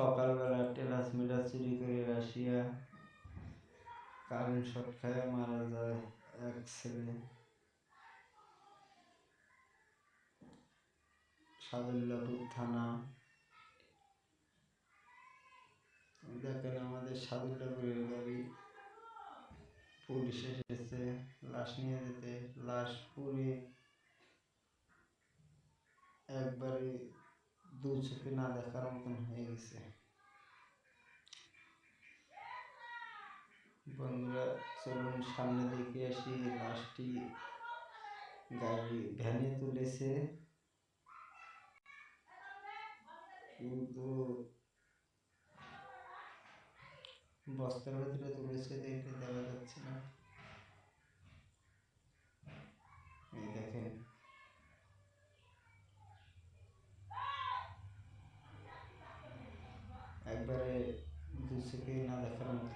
সকালবেলা টেলাস মিলাস চুরি করে রাশিয়া। কারেন্ট শর্ট খায় মারা যায় এক ছেলে। সাদুল্লাপুর থানা। দেখেন আমাদের সাদুল্লাপুরের গাড়ি পুলিশ এসেছে, লাশ নিয়ে যেতে। লাশ পুড়ে একবারে দু চোখে না দেখার মতন হয়ে গেছে বন্ধুরা চলুন সামনে দেখে আসি লাশটি গাড়ি ভ্যানে তুলেছে কিন্তু বস্তার ভিতরে তুলেছে দেখে একবারে দু সেকেন্ড না দেখার মতো